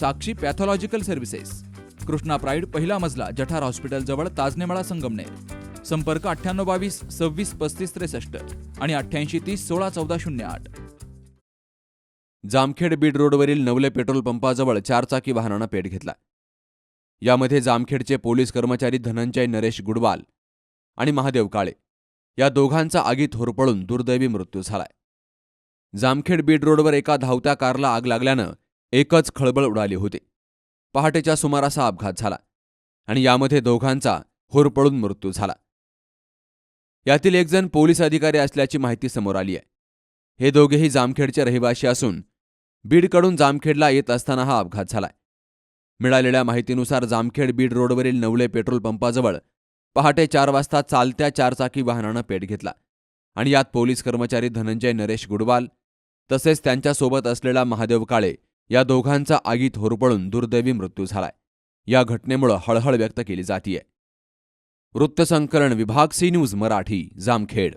Sakshi pathological services. Krishna pride पहिला मजला जठार hospital जवळ ताजनेमाळा संगमनेर. संपर्क अठ्ठ्याण्णव बावीस सव्वीस पस्तीस त्रेसष्ट आणि अठ्ठ्याऐंशी तीस सोळा चौदा शून्य आठ. जामखेड बीड रोडवरील नवले पेट्रोल पंपाजवळ चारचाकी वाहनानं पेट घेतला. यामध्ये जामखेडचे पोलीस कर्मचारी धनंजय नरेश गुडवाल आणि महादेव काळे. या दोघांचा आगीत होरपळून दुर्दैवी मृत्यू झालाय. जामखेड बीड रोडवर एका धावत्या कारला आग लागल्यानं एकच खळबळ उडाली होती. पहाटेच्या सुमारास अपघात झाला आणि यामध्ये दोघांचा होरपळून मृत्यू झाला. यातील एकजण पोलीस अधिकारी असल्याची माहिती समोर आली आहे. हे दोघेही जामखेडचे रहिवासी असून बीडकडून जामखेडला येत असताना हा अपघात झालाय मिळालेल्या माहितीनुसार जामखेड बीड रोडवरील नवले पेट्रोल पंपाजवळ पहाटे चार वाजता चालत्या चारचाकी वाहनानं पेट घेतला आणि यात पोलीस कर्मचारी धनंजय नरेश गुडवाल तसेच त्यांच्यासोबत असलेला महादेव काळे या दोघांचा आगीत होरपळून दुर्दैवी मृत्यू झालाय. या घटनेमुळं हळहळ व्यक्त केली जातीये. वृत्तसंकलन विभाग सी न्यूज मराठी जामखेड.